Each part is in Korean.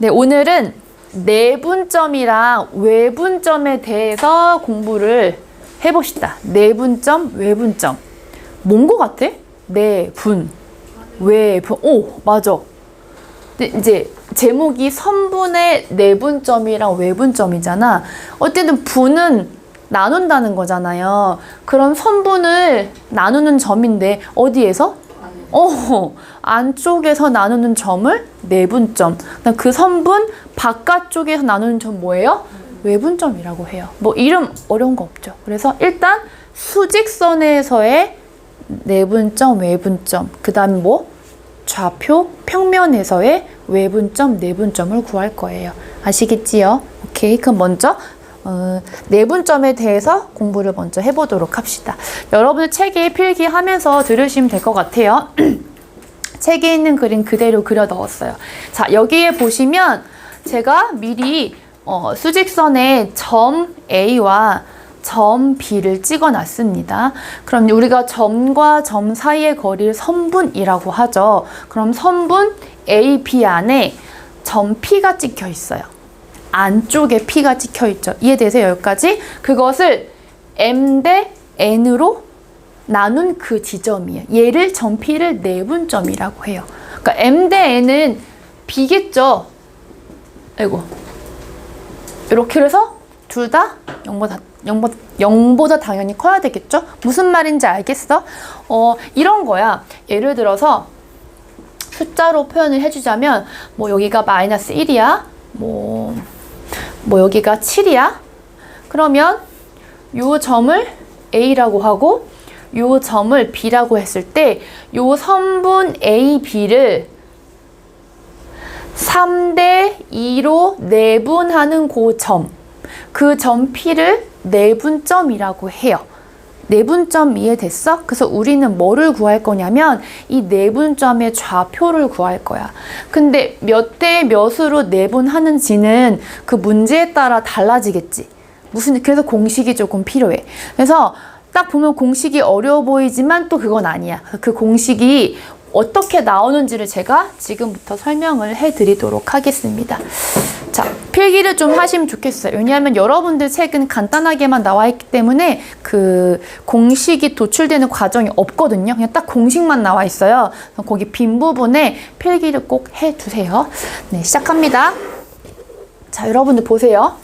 네, 오늘은 내분점이랑 외분점에 대해서 공부를 해봅시다. 내분점, 외분점. 뭔 거 같아? 내분, 외분. 오, 맞아. 이제 제목이 선분의 내분점이랑 외분점이잖아. 어쨌든 분은 나눈다는 거잖아요. 그럼 선분을 나누는 점인데 어디에서? 어, 안쪽에서 나누는 점을 내분점. 그다음 그 선분 바깥쪽에서 나누는 점 뭐예요? 외분점이라고 해요. 뭐 이름 어려운 거 없죠. 그래서 일단 수직선에서의 내분점, 외분점. 그다음 뭐 좌표 평면에서의 외분점, 내분점을 구할 거예요. 아시겠지요? 오케이. 그럼 먼저 어, 내분점에 대해서 공부를 먼저 해보도록 합시다. 여러분들 책에 필기하면서 들으시면 될 것 같아요. 책에 있는 그림 그대로 그려 넣었어요. 자, 여기에 보시면 제가 미리 어, 수직선에 점 A와 점 B를 찍어 놨습니다. 그럼 우리가 점과 점 사이의 거리를 선분이라고 하죠. 그럼 선분 A, B 안에 점 P가 찍혀 있어요. 안쪽에 P가 찍혀 있죠. 이해되세요? 여기까지? 그것을 M 대 N으로 나눈 그 지점이에요. 얘를 점 P를 내분점이라고 해요. 그러니까 M 대 N은 B겠죠? 아이고. 이렇게 해서 둘 다 0보다, 0보다, 0보다 당연히 커야 되겠죠? 무슨 말인지 알겠어? 어, 이런 거야. 예를 들어서 숫자로 표현을 해주자면, 뭐 여기가 마이너스 1이야. 뭐, 뭐 여기가 7이야. 그러면 요 점을 A라고 하고, 요 점을 B라고 했을 때, 요 선분 A, B를 3대 2로 내분하는 그 점, 그 점 P를 내분점이라고 해요. 내분점 이해됐어? 그래서 우리는 뭐를 구할 거냐면 이 내분점의 좌표를 구할 거야. 근데 몇 대 몇으로 내분하는지는 그 문제에 따라 달라지겠지. 무슨 그래서 공식이 조금 필요해. 그래서 딱 보면 공식이 어려워 보이지만 또 그건 아니야. 그 공식이 어떻게 나오는지를 제가 지금부터 설명을 해드리도록 하겠습니다. 자, 필기를 좀 하시면 좋겠어요. 왜냐하면 여러분들 책은 간단하게만 나와 있기 때문에 그 공식이 도출되는 과정이 없거든요. 그냥 딱 공식만 나와 있어요. 거기 빈 부분에 필기를 꼭 해두세요. 네, 시작합니다. 자, 여러분들 보세요.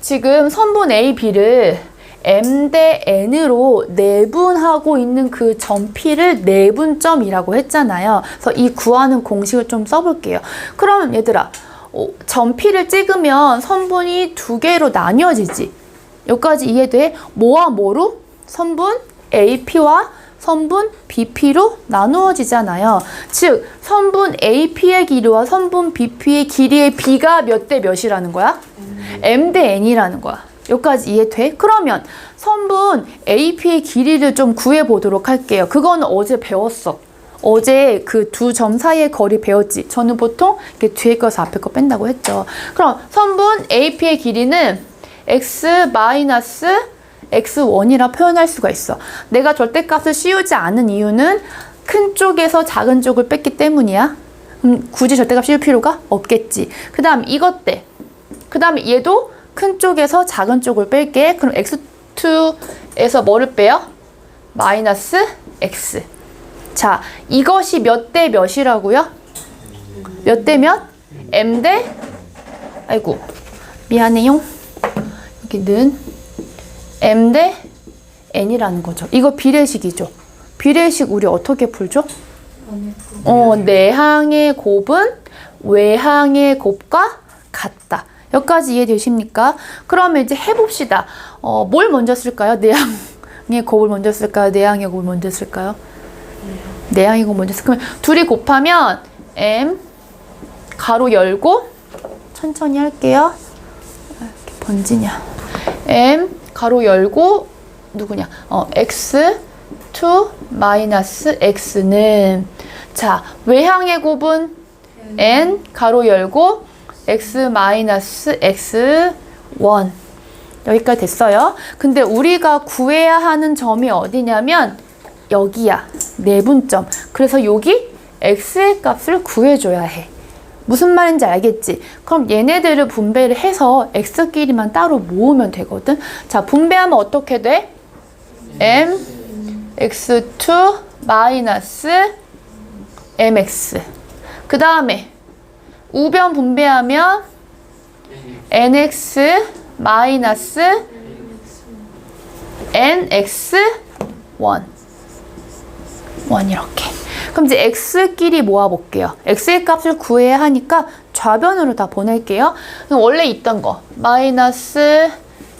지금 선분 A, B를 M 대 N으로 내분하고 있는 그점 P를 내분점이라고 했잖아요. 그래서 이 구하는 공식을 좀 써볼게요. 그럼 얘들아, 어, 점 P를 찍으면 선분이 두 개로 나뉘어지지. 여기까지 이해돼? 뭐와 뭐로? 선분 AP와 선분 BP로 나누어지잖아요. 즉, 선분 AP의 길이와 선분 BP의 길이의 B가 몇 대 몇이라는 거야? M 대 N이라는 거야. 여기까지 이해돼? 그러면 선분 AP의 길이를 좀 구해보도록 할게요. 그건 어제 배웠어. 어제 그 두 점 사이의 거리 배웠지. 저는 보통 이렇게 뒤에 거서 앞에 거 뺀다고 했죠. 그럼 선분 AP의 길이는 x 마이너스 x1이라 표현할 수가 있어. 내가 절대값을 씌우지 않은 이유는 큰 쪽에서 작은 쪽을 뺐기 때문이야. 음, 굳이 절대값 씌울 필요가 없겠지. 그 다음 이것 때. 그 다음에 얘도 큰 쪽에서 작은 쪽을 뺄게. 그럼 x2에서 뭐를 빼요? 마이너스 x. 자, 이것이 몇 대 몇이라고요? 몇 대 몇? m 대 아이고 미안해요. 여기는 m 대 n이라는 거죠. 이거 비례식이죠. 비례식 우리 어떻게 풀죠? 어, 내항의 곱은 외항의 곱과 같다. 여기까지 이해되십니까? 그러면 이제 해봅시다. 어, 뭘 먼저 쓸까요? 내항의 곱을 먼저 쓸까요? 내항의 곱을 먼저 쓸까요? 내항의 곱 먼저 쓸까요? 둘이 곱하면 m 가로 열고 천천히 할게요. 이렇게 번지냐? m 가로 열고 누구냐? 어, x 2 마이너스 x는 자 외항의 곱은 n 가로 열고 x 마이너스 x 1 여기까지 됐어요. 근데 우리가 구해야 하는 점이 어디냐면 여기야 내분점. 그래서 여기 x의 값을 구해줘야 해. 무슨 말인지 알겠지? 그럼 얘네들을 분배를 해서 x끼리만 따로 모으면 되거든. 자, 분배하면 어떻게 돼? m x2 마이너스 mx. 그 다음에 우변 분배하면 nx 마이너스 nx1 1 이렇게. 그럼 이제 x끼리 모아볼게요. x의 값을 구해야 하니까 좌변으로 다 보낼게요. 그럼 원래 있던 거 마이너스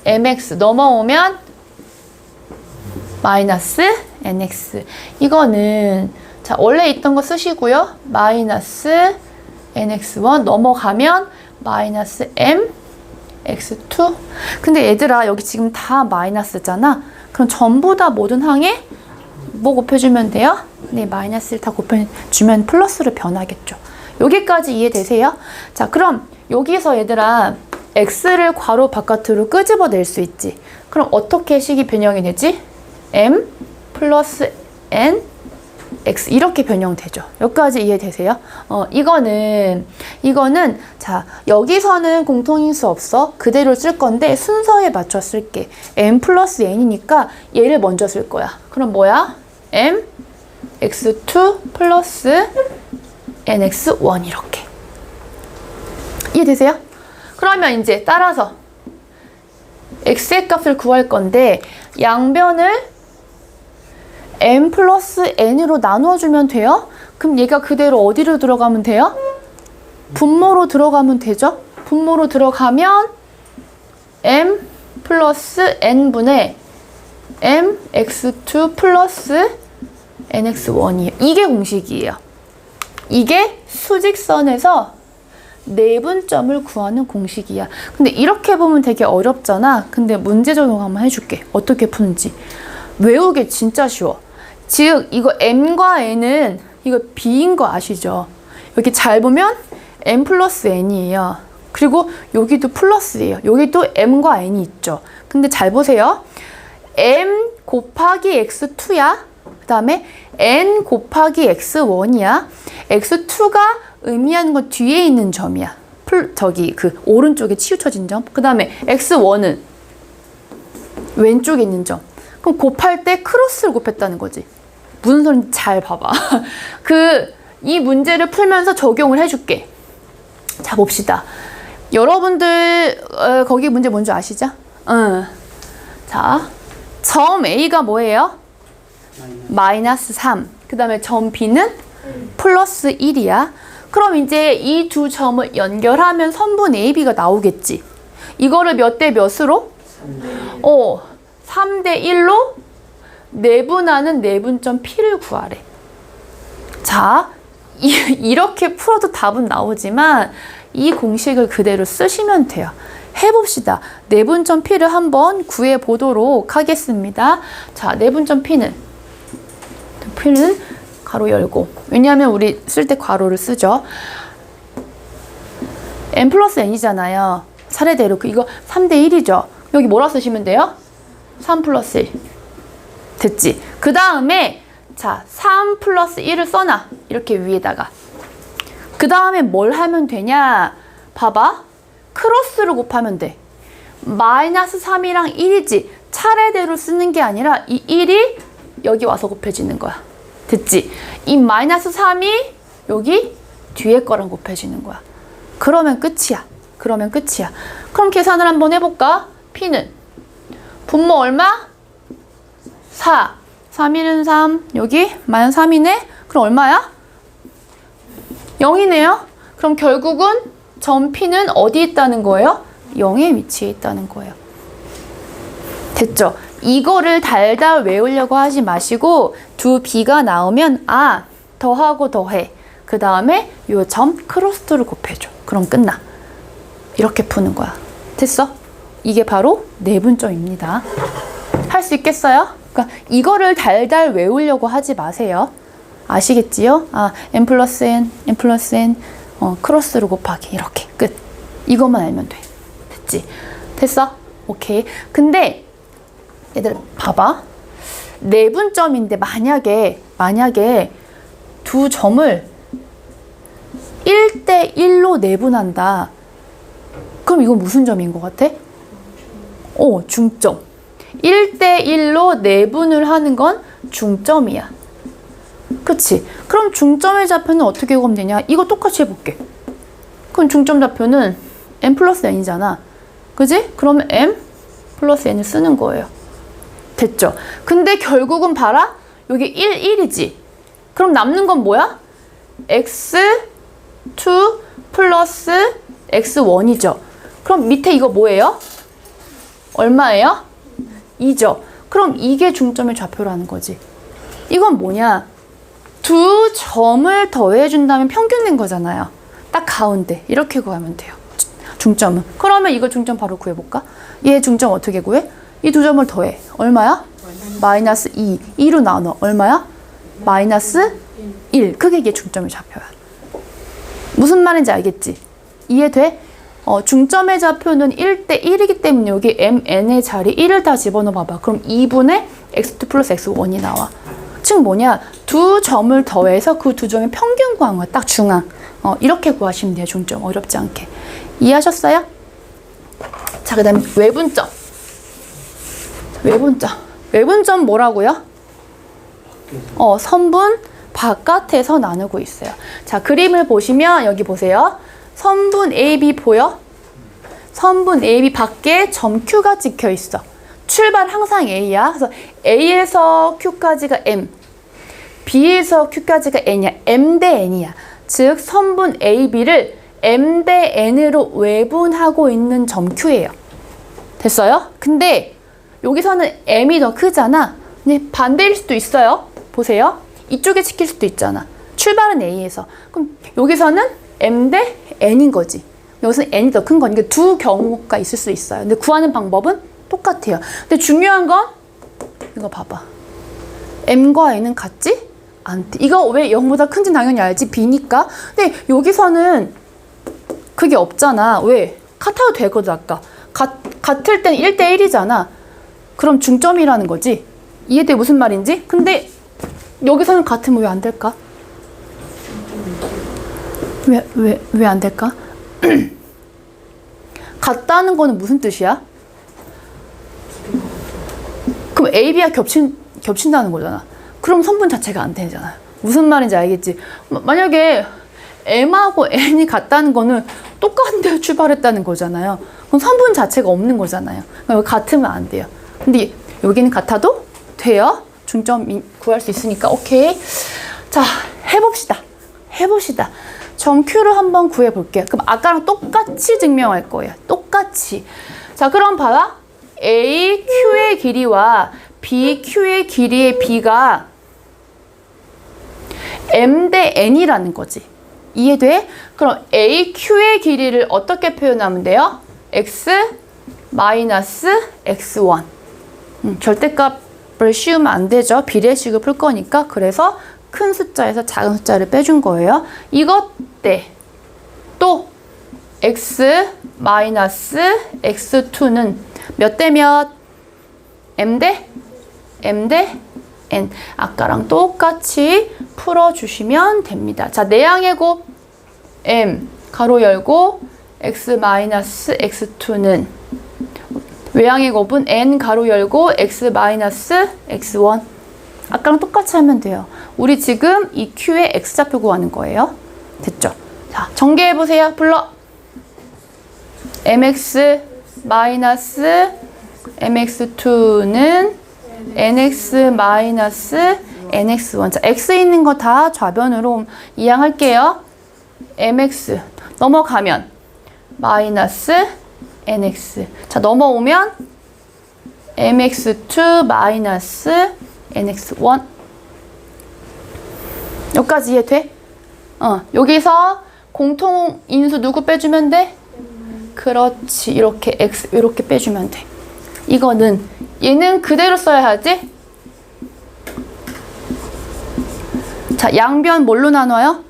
mx 넘어오면 마이너스 nx. 이거는 자 원래 있던 거 쓰시고요. 마이너스 nx1 넘어가면 마이너스 m x2 근데 얘들아 여기 지금 다 마이너스잖아 그럼 전부 다 모든 항에 뭐 곱해주면 돼요? 네 마이너스를 다 곱해주면 플러스로 변하겠죠 여기까지 이해되세요? 자 그럼 여기서 얘들아 x를 괄호 바깥으로 끄집어낼 수 있지 그럼 어떻게 식이 변형이 되지? m 플러스 n x 이렇게 변형되죠. 여기까지 이해되세요? 어, 이거는 이거는 자 여기서는 공통인수 없어 그대로 쓸 건데 순서에 맞춰 쓸게. m 플러스 n이니까 얘를 먼저 쓸 거야. 그럼 뭐야? m x2 플러스 nx1 이렇게 이해되세요? 그러면 이제 따라서 x의 값을 구할 건데 양변을 m 플러스 n으로 나누어주면 돼요? 그럼 얘가 그대로 어디로 들어가면 돼요? 분모로 들어가면 되죠? 분모로 들어가면 m 플러스 n분의 m x2 플러스 nx1이에요. 이게 공식이에요. 이게 수직선에서 내분점을 구하는 공식이야. 근데 이렇게 보면 되게 어렵잖아. 근데 문제 적용 한번 해줄게. 어떻게 푸는지. 외우기 진짜 쉬워. 즉 이거 m과 n은 이거 b인 거 아시죠? 여기 잘 보면 m 플러스 n이에요. 그리고 여기도 플러스예요. 여기도 m과 n이 있죠. 근데 잘 보세요. m 곱하기 x2야. 그 다음에 n 곱하기 x1이야. x2가 의미하는 건 뒤에 있는 점이야. 풀, 저기 그 오른쪽에 치우쳐진 점. 그 다음에 x1은 왼쪽에 있는 점. 그럼 곱할 때 크로스를 곱했다는 거지. 무슨 소리인지 잘 봐봐. 그, 이 문제를 풀면서 적용을 해줄게. 자, 봅시다. 여러분들, 어, 거기 문제 뭔지 아시죠? 응. 자, 점 A가 뭐예요? 마이너스 3. 그 다음에 점 B는 플러스 1이야. 그럼 이제 이 두 점을 연결하면 선분 AB가 나오겠지. 이거를 몇 대 몇으로? 어, 3대 1로 내분하는 내분점 P를 구하래. 자, 이, 이렇게 풀어도 답은 나오지만 이 공식을 그대로 쓰시면 돼요. 해봅시다. 내분점 P를 한번 구해 보도록 하겠습니다. 자, 내분점 P는 P는 가로 열고 왜냐하면 우리 쓸 때 괄호를 쓰죠. n 플러스 n이잖아요. 차례대로 그 이거 3대 1이죠. 여기 뭐라 쓰시면 돼요? 3 플러스 1. 됐지? 그 다음에 자, 3 플러스 1을 써놔. 이렇게 위에다가. 그 다음에 뭘 하면 되냐? 봐봐. 크로스를 곱하면 돼. 마이너스 3이랑 1이지. 차례대로 쓰는 게 아니라 이 1이 여기 와서 곱해지는 거야. 됐지? 이 마이너스 3이 여기 뒤에 거랑 곱해지는 거야. 그러면 끝이야. 그러면 끝이야. 그럼 계산을 한번 해볼까? P는 분모 얼마? 4. 3일은 3. 여기 마이너스 3이네? 그럼 얼마야? 0이네요. 그럼 결국은 점 P는 어디 있다는 거예요? 0에 위치해 있다는 거예요. 됐죠? 이거를 달달 외우려고 하지 마시고 두 B가 나오면 아 더하고 더해. 그 다음에 요 점 크로스를 곱해줘. 그럼 끝나. 이렇게 푸는 거야. 됐어? 이게 바로 내분점입니다. 할 수 있겠어요? 그러니까 이거를 달달 외우려고 하지 마세요. 아시겠지요? 아, n 플러스 n, n 플러스 n, 어, 크로스로 곱하기 이렇게 끝. 이것만 알면 돼. 됐지? 됐어? 오케이. 근데 얘들 봐봐. 내분점인데 만약에 만약에 두 점을 1대 1로 내분한다. 그럼 이건 무슨 점인 것 같아? 오, 중점. 1대 1로 내분을 하는 건 중점이야. 그치? 그럼 중점의 좌표는 어떻게 구하면 되냐? 이거 똑같이 해볼게. 그럼 중점 좌표는 m 플러스 n이잖아. 그지? 그러면 m 플러스 n을 쓰는 거예요. 됐죠? 근데 결국은 봐라. 여기 1, 1이지. 그럼 남는 건 뭐야? x2 플러스 x1이죠. 그럼 밑에 이거 뭐예요? 얼마예요? 2죠. 그럼 이게 중점의 좌표라는 거지. 이건 뭐냐? 두 점을 더해준다면 평균 낸 거잖아요. 딱 가운데 이렇게 구하면 돼요. 중점은. 그러면 이거 중점 바로 구해볼까? 얘 중점 어떻게 구해? 이 두 점을 더해. 얼마야? 마이너스 2. 2로 나눠. 얼마야? 마이너스 1. 그게 이게 중점의 좌표야. 무슨 말인지 알겠지? 이해돼? 어, 중점의 좌표는 1대 1이기 때문에 여기 mn의 자리 1을 다 집어넣어 봐봐. 그럼 2분의 x2 플러스 x1이 나와. 즉 뭐냐? 두 점을 더해서 그 두 점의 평균 구한 거야. 딱 중앙. 어, 이렇게 구하시면 돼요. 중점. 어렵지 않게. 이해하셨어요? 자, 그 다음에 외분점. 외분점. 외분점 뭐라고요? 어, 선분 바깥에서 나누고 있어요. 자, 그림을 보시면 여기 보세요. 선분 AB 보여? 선분 AB 밖에 점 Q가 찍혀 있어. 출발 항상 A야. 그래서 A에서 Q까지가 M, B에서 Q까지가 N이야. M 대 N이야. 즉, 선분 AB를 M 대 N으로 외분하고 있는 점 Q예요. 됐어요? 근데 여기서는 M이 더 크잖아. 근데 반대일 수도 있어요. 보세요. 이쪽에 찍힐 수도 있잖아. 출발은 A에서. 그럼 여기서는 M 대 N인 거지. 여기서는 N이 더 큰 거니까 두 경우가 있을 수 있어요. 근데 구하는 방법은 똑같아요. 근데 중요한 건 이거 봐봐. M과 N은 같지? 않대. 이거 왜 0보다 큰지 당연히 알지. B니까. 근데 여기서는 그게 없잖아. 왜? 같아도 되거든, 아까. 같, 같을 땐 1대1이잖아. 그럼 중점이라는 거지. 이해돼? 무슨 말인지? 근데 여기서는 같으면 왜 안 될까? 왜, 왜, 왜 안 될까? 같다는 거는 무슨 뜻이야? 그럼 A, B가 겹친, 겹친다는 거잖아. 그럼 선분 자체가 안 되잖아. 무슨 말인지 알겠지? 마- 만약에 M하고 N이 같다는 거는 똑같은 데로 출발했다는 거잖아요. 그럼 선분 자체가 없는 거잖아요. 그러니까 같으면 안 돼요. 근데 여기는 같아도 돼요. 중점 이- 구할 수 있으니까 오케이. 자, 해봅시다. 해봅시다. 점 Q를 한번 구해볼게요. 그럼 아까랑 똑같이 증명할 거예요. 똑같이. 자, 그럼 봐라. A, Q의 길이와 B, Q의 길이의 B가 M 대 N이라는 거지. 이해돼? 그럼 A, Q의 길이를 어떻게 표현하면 돼요? X 마이너스 X1. 음, 절대값을 씌우면 안 되죠. 비례식을 풀 거니까. 그래서 큰 숫자에서 작은 숫자를 빼준 거예요. 이것 때또 x 마이너스 x2는 몇 대 몇? m 대 m 대 n. 아까랑 똑같이 풀어주시면 됩니다. 자, 내양의 곱 m 가로 열고 x 마이너스 x2는 외양의 곱은 n 가로 열고 x 마이너스 x1 아까랑 똑같이 하면 돼요. 우리 지금 이 q의 x좌표 구하는 거예요. 됐죠? 자, 전개해 보세요. 불러. mx 마이너스 mx2는 nx 마이너스 nx1. 자, x 있는 거 다 좌변으로 이항할게요. mx 넘어가면 마이너스 nx. 자, 넘어오면 mx2 마이너스 nx1 여기까지 이해 돼? 어, 여기서 공통 인수 누구 빼주면 돼? 그렇지 이렇게 x 이렇게 빼주면 돼 이거는 얘는 그대로 써야 하지 자 양변 뭘로 나눠요?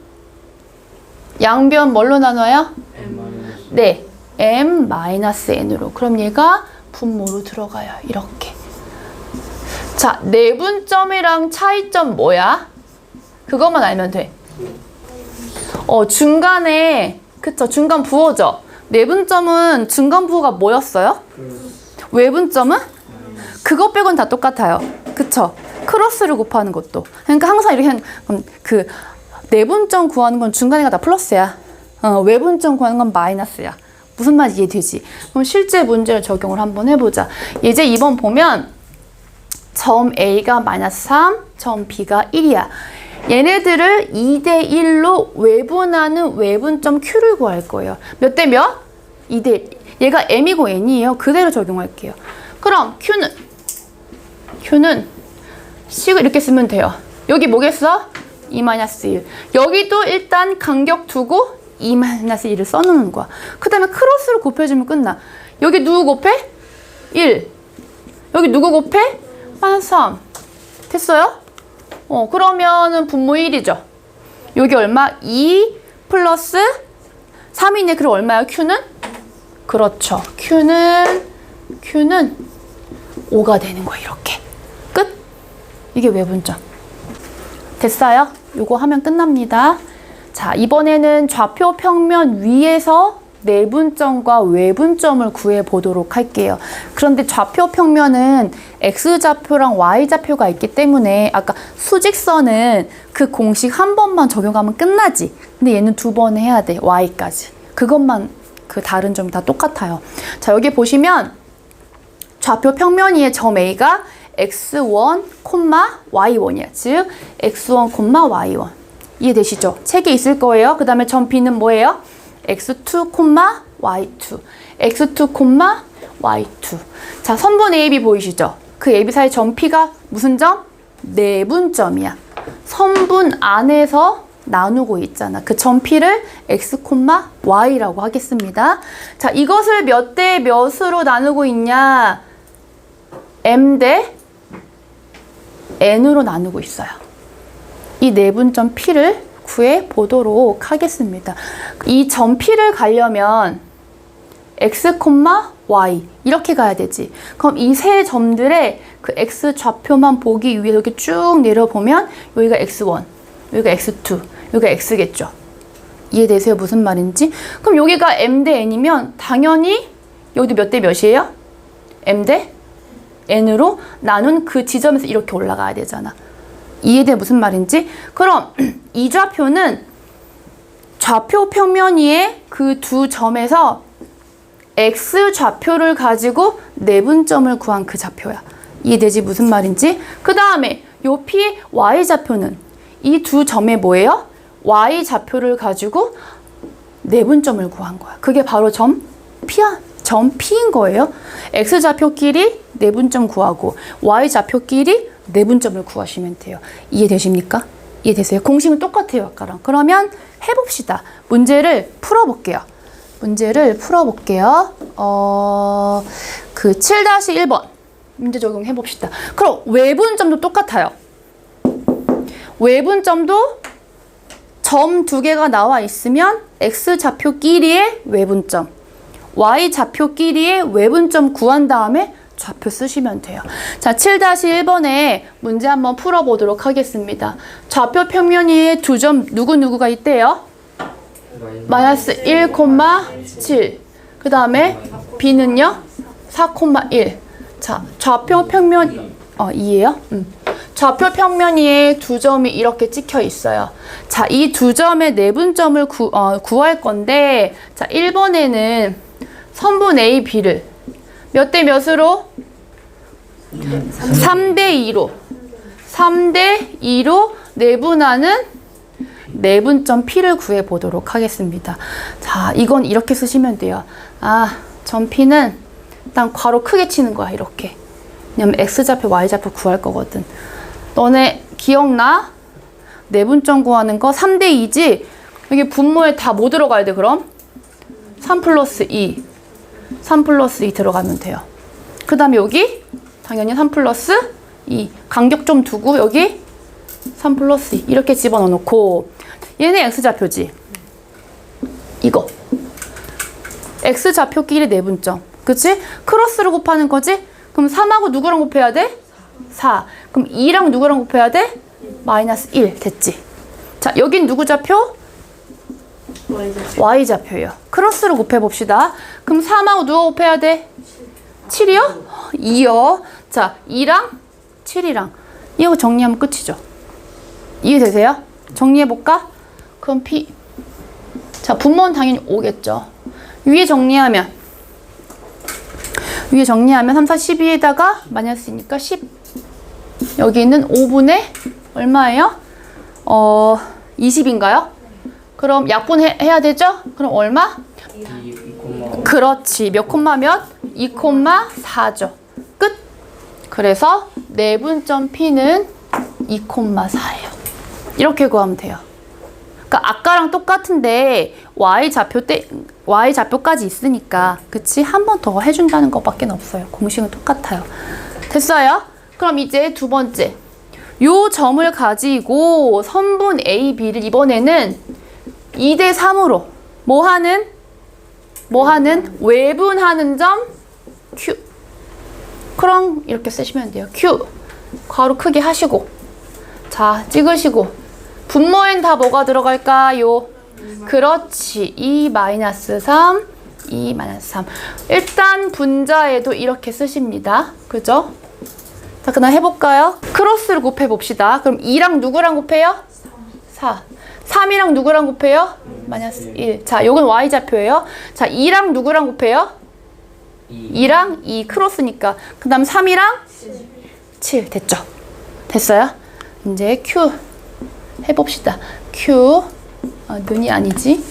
양변 뭘로 나눠요? 네 m-n으로 그럼 얘가 분모로 들어가요 이렇게 자, 내분점이랑 차이점 뭐야? 그것만 알면 돼. 어, 중간에, 그쵸, 중간 부호죠. 내분점은 중간 부호가 뭐였어요? 외분점은? 그거 빼곤 다 똑같아요. 그쵸? 크로스를 곱하는 것도. 그러니까 항상 이렇게 한- 음, 그 내분점 구하는 건 중간에가 다 플러스야. 어, 외분점 구하는 건 마이너스야. 무슨 말인지 이해되지? 그럼 실제 문제를 적용을 한번 해보자. 이제 이번 보면 점 A가 마이너스 3, 점 B가 1이야. 얘네들을 2대 1로 외분하는 외분점 Q를 구할 거예요. 몇 대 몇? 2대 1. 얘가 M이고 N이에요. 그대로 적용할게요. 그럼 Q는 Q는 C가 이렇게 쓰면 돼요. 여기 뭐겠어? 2 마이너스 1. 여기도 일단 간격 두고 2 마이너스 1을 써놓는 거야. 그 다음에 크로스를 곱해주면 끝나. 여기 누구 곱해? 1. 여기 누구 곱해? 3. 됐어요? 어, 그러면은 분모 1이죠. 여기 얼마? 2 플러스 3이네. 그럼 얼마야? Q는? 그렇죠. Q는, Q는 5가 되는 거야, 이렇게. 끝. 이게 외분점. 됐어요? 요거 하면 끝납니다. 자, 이번에는 좌표 평면 위에서 내분점과 외분점을 구해 보도록 할게요. 그런데 좌표 평면은 x좌표랑 y좌표가 있기 때문에 아까 수직선은 그 공식 한 번만 적용하면 끝나지. 근데 얘는 두 번 해야 돼. y까지. 그것만 그 다른 점이 다 똑같아요. 자, 여기 보시면 좌표 평면 위에 점 A가 x1, y1이야. 즉 x1, y1. 이해되시죠? 책에 있을 거예요. 그 다음에 점 B는 뭐예요? X2, y2. x2, y2. 자, 선분 AB 보이시죠? 그 AB 사이 점 P가 무슨 점? 내분점이야. 선분 안에서 나누고 있잖아. 그점 P를 x, y라고 하겠습니다. 자, 이것을 몇 대 몇으로 나누고 있냐? m 대 n으로 나누고 있어요. 이 내분점 P를 구해 보도록 하겠습니다. 이점 P를 가려면 x, y 이렇게 가야 되지. 그럼 이 세 점들의 그 x 좌표만 보기 위해 이렇게 쭉 내려보면 여기가 x1, 여기가 x2, 여기가 x겠죠. 이해되세요? 무슨 말인지? 그럼 여기가 m 대 n이면 당연히 여기도 몇 대 몇이에요? m 대 n으로 나눈 그 지점에서 이렇게 올라가야 되잖아. 이해돼 무슨 말인지? 그럼 이 좌표는 좌표 평면 위에 그두 점에서 x 좌표를 가지고 내분점을 구한 그 좌표야. 이해되지 무슨 말인지? 그 다음에 요 p y 좌표는 이 두 점에 뭐예요? y 좌표를 가지고 내분점을 구한 거야. 그게 바로 점 P야. 점 P인 거예요. X 좌표끼리 내분점 구하고 Y 좌표끼리 내분점을 구하시면 돼요. 이해되십니까? 이해되세요? 공식은 똑같아요, 아까랑. 그러면 해봅시다. 문제를 풀어볼게요. 문제를 풀어볼게요. 어, 그 7-1번. 문제 적용해봅시다. 그럼 외분점도 똑같아요. 외분점도 점 두 개가 나와 있으면 x 좌표끼리의 외분점, y 좌표끼리의 외분점 구한 다음에 좌표 쓰시면 돼요. 자, 7-1번에 문제 한번 풀어보도록 하겠습니다. 좌표 평면 위에 두점 누구누구가 있대요? 마이너스 1,7. 그 다음에 b는요? 4,1. 자, 좌표 평면, 어, 2예요? 음. 좌표 평면 위에 두 점이 이렇게 찍혀 있어요. 자, 이 두 점의 내분점을 구, 어, 구할 건데, 자, 1번에는 선분 A, B를 몇 대 몇으로? 3 대 2로. 3 대 2로 내분하는 내분점 P를 구해 보도록 하겠습니다. 자, 이건 이렇게 쓰시면 돼요. 아, 점 P는 일단 괄호 크게 치는 거야, 이렇게. 왜냐면 X좌표, Y좌표 구할 거거든. 너네 기억나? 내분점 구하는 거 3대 2지? 여기 분모에 다 뭐 들어가야 돼, 그럼? 3 플러스 2. 3 플러스 2 들어가면 돼요. 그 다음에 여기 당연히 3 플러스 2. 간격 좀 두고 여기 3 플러스 2. 이렇게 집어넣어 놓고 얘네 X좌표지? 이거. X좌표끼리 내분점. 그치? 크로스를 곱하는 거지? 그럼 3하고 누구랑 곱해야 돼? 4. 그럼 2랑 누구랑 곱해야 돼? 마이너스 1. 됐지? 자, 여긴 누구 좌표? Y좌표. Y좌표예요. 크로스로 곱해봅시다. 그럼 3하고 누가 곱해야 돼? 7이요? 2요. 자, 2랑 7이랑 이거 정리하면 끝이죠. 이해되세요? 정리해볼까? 그럼 P 자, 분모는 당연히 5겠죠. 위에 정리하면 위에 정리하면 3, 4, 12에다가 마이너스니까 10 여기 있는 5분의 얼마예요? 어 20인가요? 그럼 약분해야 되죠? 그럼 얼마? 2, 2, 그렇지. 몇 콤마면? 2콤마 4죠. 끝. 그래서 내분점 P는 2 콤마 4예요. 이렇게 구하면 돼요. 그러니까 아까랑 똑같은데 y 좌표 때 y 좌표까지 있으니까 그치 한 번 더 해준다는 것밖에 없어요. 공식은 똑같아요. 됐어요? 그럼 이제 두 번째 요 점을 가지고 선분 A, B를 이번에는 2대 3으로 뭐 하는 뭐 하는 외분하는 점 Q. 그럼 이렇게 쓰시면 돼요. Q. 괄호 크게 하시고 자 찍으시고 분모엔 다 뭐가 들어갈까요? 그렇지. 2 마이너스 3, 2 마이너스 3. 일단 분자에도 이렇게 쓰십니다. 그죠? 자, 그다음 해볼까요? 크로스를 곱해봅시다. 그럼 2랑 누구랑 곱해요? 4. 3이랑 누구랑 곱해요? 마이너스 1. 자, 요건 y좌표예요. 자, 2랑 누구랑 곱해요? 2, 2랑 2 크로스니까. 그 다음 3이랑 7. 됐죠? 됐어요? 이제 Q 해봅시다. Q. 아, 눈이 아니지.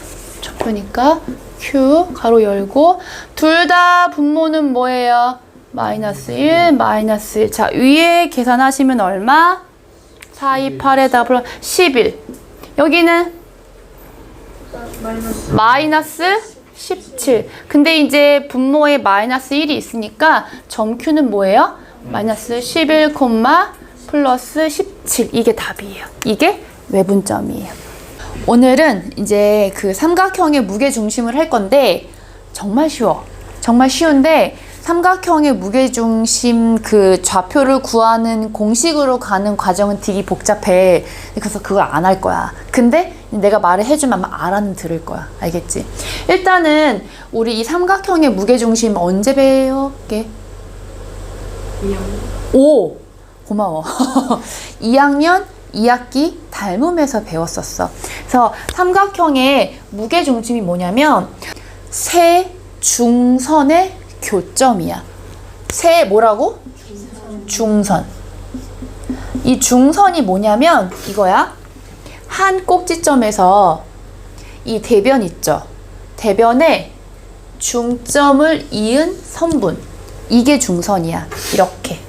척표니까 Q 가로 열고 둘 다 분모는 뭐예요? 마이너스 1, 마이너스 1. 자, 위에 계산하시면 얼마? 4, 2, 8에 답을 11. 여기는 마이너스 마이너스 17. 근데 이제 분모에 마이너스 1이 있으니까 점 Q는 뭐예요? 마이너스 11, 플러스 17. 이게 답이에요. 이게 외분점이에요. 오늘은 이제 그 삼각형의 무게 중심을 할 건데 정말 쉬워. 정말 쉬운데 삼각형의 무게 중심 그 좌표를 구하는 공식으로 가는 과정은 되게 복잡해. 그래서 그걸 안 할 거야. 근데 내가 말을 해주면 알아는 들을 거야. 알겠지? 일단은 우리 이 삼각형의 무게 중심 언제 배웠게? 2형 오! 고마워. 2학년 2학기 닮음에서 배웠었어. 그래서 삼각형의 무게 중심이 뭐냐면 세 중선의 교점이야. 세 뭐라고? 중선. 이 중선이 뭐냐면 이거야. 한 꼭지점에서 이 대변 있죠. 대변에 중점을 이은 선분. 이게 중선이야. 이렇게.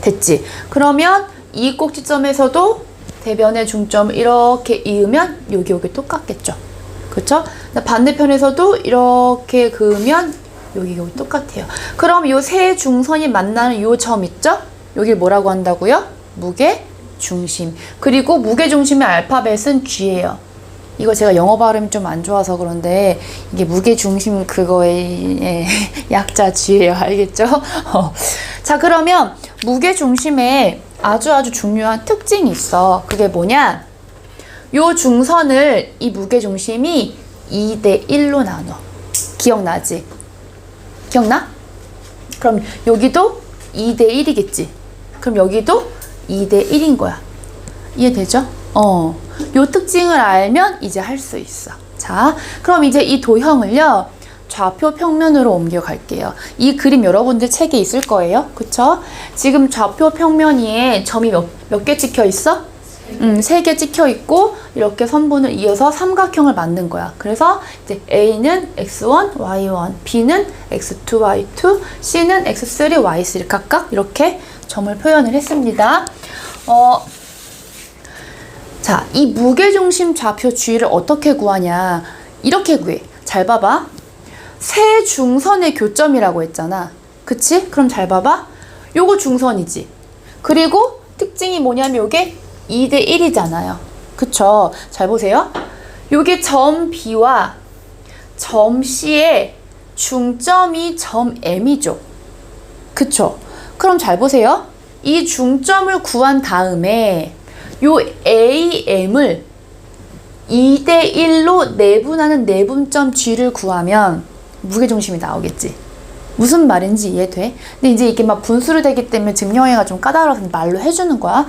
됐지? 그러면 이 꼭지점에서도 대변의 중점을 이렇게 이으면 여기 여기 똑같겠죠? 그렇죠? 반대편에서도 이렇게 그으면 여기 여기 똑같아요. 그럼 요 세 중선이 만나는 요 점 있죠? 여기 뭐라고 한다고요? 무게 중심. 그리고 무게 중심의 알파벳은 G예요. 이거 제가 영어 발음이 좀 안 좋아서 그런데 이게 무게 중심 그거의 예, 약자 G예요. 알겠죠? 어. 자, 그러면 무게 중심에 아주 아주 중요한 특징이 있어. 그게 뭐냐? 요 중선을 이 무게 중심이 2대 1로 나눠. 기억나지? 기억나? 그럼 여기도 2대 1이겠지. 그럼 여기도 2대 1인 거야. 이해되죠? 어. 요 특징을 알면 이제 할 수 있어. 자, 그럼 이제 이 도형을요. 좌표 평면으로 옮겨갈게요. 이 그림 여러분들 책에 있을 거예요. 그쵸? 지금 좌표 평면 위에 점이 몇, 몇 개 찍혀 있어? 음, 세개 찍혀 있고 이렇게 선분을 이어서 삼각형을 만든 거야. 그래서 이제 A는 x1, y1, B는 x2, y2, C는 x3, y3 각각 이렇게 점을 표현을 했습니다. 어, 자, 이 무게중심 좌표 G를 어떻게 구하냐? 이렇게 구해. 잘 봐봐. 세 중선의 교점이라고 했잖아. 그치? 그럼 잘 봐봐. 요거 중선이지. 그리고 특징이 뭐냐면 요게 2대 1이잖아요. 그쵸? 잘 보세요. 요게 점 B와 점 C의 중점이 점 M이죠. 그쵸? 그럼 잘 보세요. 이 중점을 구한 다음에 요 AM을 2대 1로 내분하는 내분점 G를 구하면 무게중심이 나오겠지. 무슨 말인지 이해돼? 근데 이제 이게 막 분수로 되기 때문에 증명해가 좀 까다로워서 말로 해주는 거야.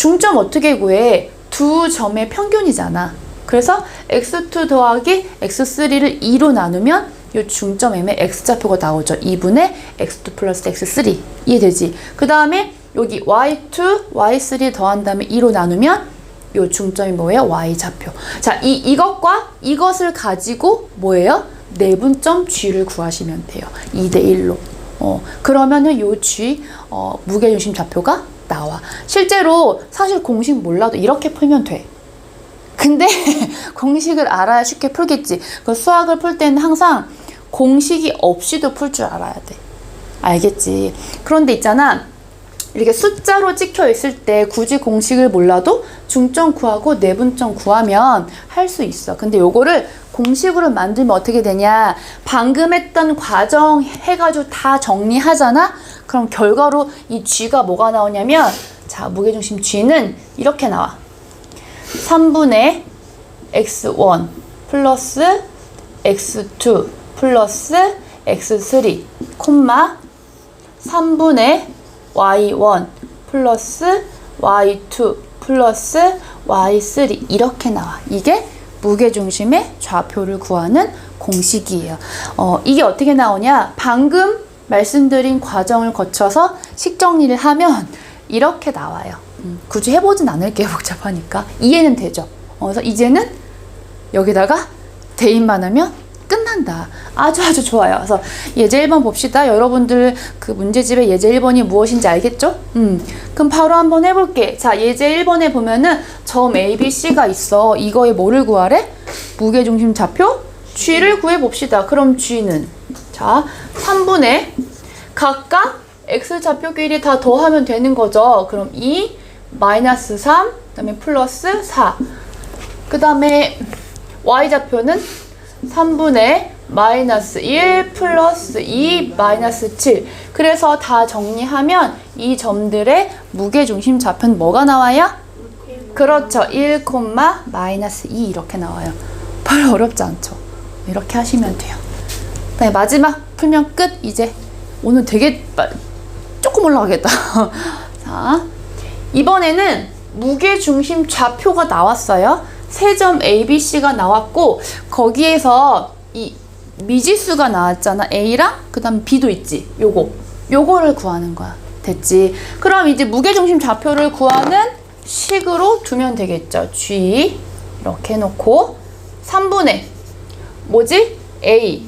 중점 어떻게 구해? 두 점의 평균이잖아. 그래서 x2 더하기 x3를 2로 나누면 이 중점 M의 x좌표가 나오죠. 2분의 x2 플러스 x3. 이해되지? 그 다음에 여기 y2, y3 더한 다음에 2로 나누면 요 중점이 뭐예요? y좌표. 자, 이 이것과 이것을 가지고 뭐예요? 내분점 G를 구하시면 돼요. 2대 1로. 어, 그러면은 요 G 어, 무게중심 좌표가 나와. 실제로 사실 공식 몰라도 이렇게 풀면 돼. 근데 공식을 알아야 쉽게 풀겠지. 그 수학을 풀 때는 항상 공식이 없이도 풀 줄 알아야 돼. 알겠지? 그런데 있잖아. 이렇게 숫자로 찍혀 있을 때 굳이 공식을 몰라도 중점 구하고 내분점 구하면 할 수 있어. 근데 요거를 공식으로 만들면 어떻게 되냐? 방금 했던 과정 해가지고 다 정리하잖아? 그럼 결과로 이 G가 뭐가 나오냐면, 자, 무게중심 G는 이렇게 나와. 3분의 x1 플러스 x2 플러스 x3 콤마 3분의 y1 플러스 y2 플러스 y3 이렇게 나와. 이게 무게 중심의 좌표를 구하는 공식이에요. 어, 이게 어떻게 나오냐? 방금 말씀드린 과정을 거쳐서 식정리를 하면 이렇게 나와요. 음, 굳이 해보진 않을게요. 복잡하니까. 이해는 되죠? 어, 그래서 이제는 여기다가 대입만 하면 끝난다. 아주 아주 좋아요. 그래서 예제 1번 봅시다. 여러분들 그 문제집의 예제 1번이 무엇인지 알겠죠? 음. 그럼 바로 한번 해볼게. 자, 예제 1번에 보면은 점 A, B, C가 있어. 이거에 뭐를 구하래? 무게중심 좌표? G를 구해봅시다. 그럼 G는? 자, 3분의 각각 X 좌표끼리 다 더하면 되는 거죠. 그럼 2, 마이너스 3, 그 다음에 플러스 4. 그 다음에 Y좌표는 3분의 마이너스 1 플러스 2 마이너스 7 그래서 다 정리하면 이 점들의 무게중심 좌표는 뭐가 나와요? 그렇죠. 1, 마이너스 2 이렇게 나와요. 별로 어렵지 않죠? 이렇게 하시면 돼요. 네, 마지막 풀면 끝. 이제 오늘 되게 빠- 조금 올라가겠다. 자 이번에는 무게중심 좌표가 나왔어요. 세 점 ABC가 나왔고 거기에서 이 미지수가 나왔잖아. A랑 그다음 B도 있지. 요거. 요거를 구하는 거야. 됐지? 그럼 이제 무게중심 좌표를 구하는 식으로 두면 되겠죠. G 이렇게 해놓고 3분의 뭐지? A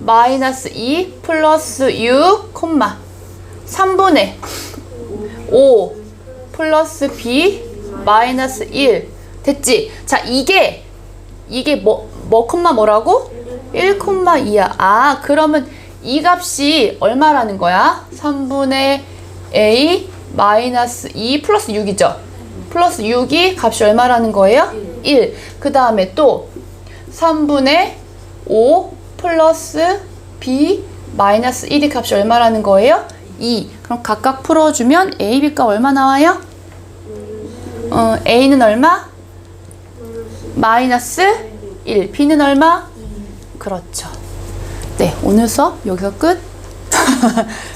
마이너스 2 플러스 6 콤마 3분의 5 플러스 b 마이너스 1 됐지? 자 이게 이게 뭐, 뭐 콤마 뭐라고? 1 콤마 2야 아 그러면 이 값이 얼마라는 거야? 3분의 a 마이너스 2 플러스 6이죠 플러스 6이 값이 얼마라는 거예요? 1 그 다음에 또 3분의 5 플러스 b 마이너스 1이 값이 얼마라는 거예요? 2. 그럼 각각 풀어주면 a, b가 얼마 나와요? 어, a는 얼마? 마이너스 1. b는 얼마? 그렇죠. 네, 오늘 수업 여기서 끝.